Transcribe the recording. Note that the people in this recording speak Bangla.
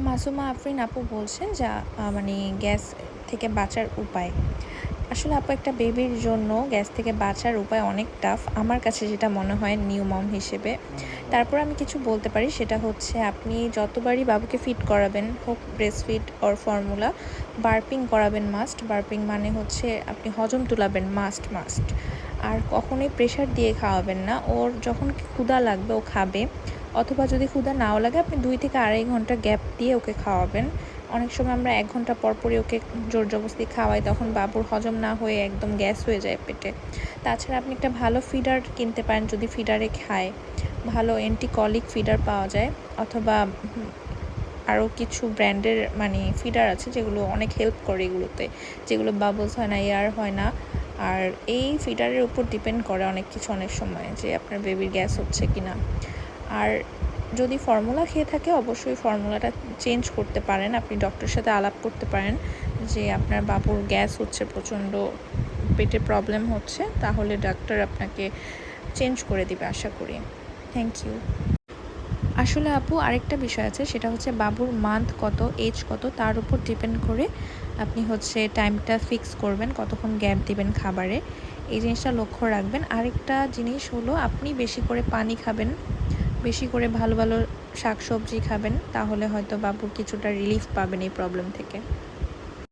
মাসুমা আফরিন আপু বলছেন যা মানে গ্যাস থেকে বাঁচার উপায়। আসলে আপু, একটা বেবির জন্য গ্যাস থেকে বাঁচার উপায় অনেক টাফ আমার কাছে যেটা মনে হয় নিউ মম হিসেবে। তারপর আমি কিছু বলতে পারি, সেটা হচ্ছে আপনি যতবারই বাবুকে ফিট করাবেন, হোক breast feed or formula burping করাবেন মাস্ট বার্পিং মানে হচ্ছে আপনি হজম তুলাবেন মাস্ট মাস্ট আর কখনোই প্রেশার দিয়ে খাওয়াবেন না। ওর যখন ক্ষুধা লাগবে, ও খাবে। অথবা যদি ক্ষুধা নাও লাগে, আপনি দুই থেকে আড়াই ঘণ্টা গ্যাপ দিয়ে ওকে খাওয়াবেন। অনেক সময় আমরা এক ঘণ্টা পরপরই ওকে জোর জবরদস্তি খাওয়াই, তখন বাবুর হজম না হয়ে একদম গ্যাস হয়ে যায় পেটে। তাছাড়া আপনি একটা ভালো ফিডার কিনতে পারেন যদি ফিডারে খায়। ভালো অ্যান্টিকলিক ফিডার পাওয়া যায়, অথবা আরও কিছু ব্র্যান্ডের মানে ফিডার আছে যেগুলো অনেক হেল্প করে এগুলোতে, যেগুলো বাবলস হয় না এয়ার হয় না। আর এই ফিডারের উপর ডিপেন্ড করে অনেক কিছু অনেক সময় যে আপনার বেবির গ্যাস হচ্ছে কি না আর যদি ফর্মুলা খেয়ে থাকে, অবশ্যই ফর্মুলাটা চেঞ্জ করতে পারেন। আপনি ডক্টরের সাথে আলাপ করতে পারেন যে আপনার বাবুর গ্যাস হচ্ছে, প্রচণ্ড পেটে প্রবলেম হচ্ছে, তাহলে ডাক্তার আপনাকে চেঞ্জ করে দিবে আশা করি। থ্যাংক ইউ আসলে আপু, আরেকটা বিষয় আছে, সেটা হচ্ছে বাবুর মান্থ কত এজ কত, তার উপর ডিপেন্ড করে আপনি হচ্ছে টাইমটা ফিক্স করবেন, কতক্ষণ গ্যাপ দিবেন খাবারে। এই জিনিসটা লক্ষ্য রাখবেন। আরেকটা জিনিস হলো, আপনি বেশি করে পানি খাবেন। বেশি করে ভালো ভালো শাকসবজি খাবেন, তাহলে হয়তো বাবুর কিছুটা রিলিফ পাবেন এই প্রবলেম থেকে।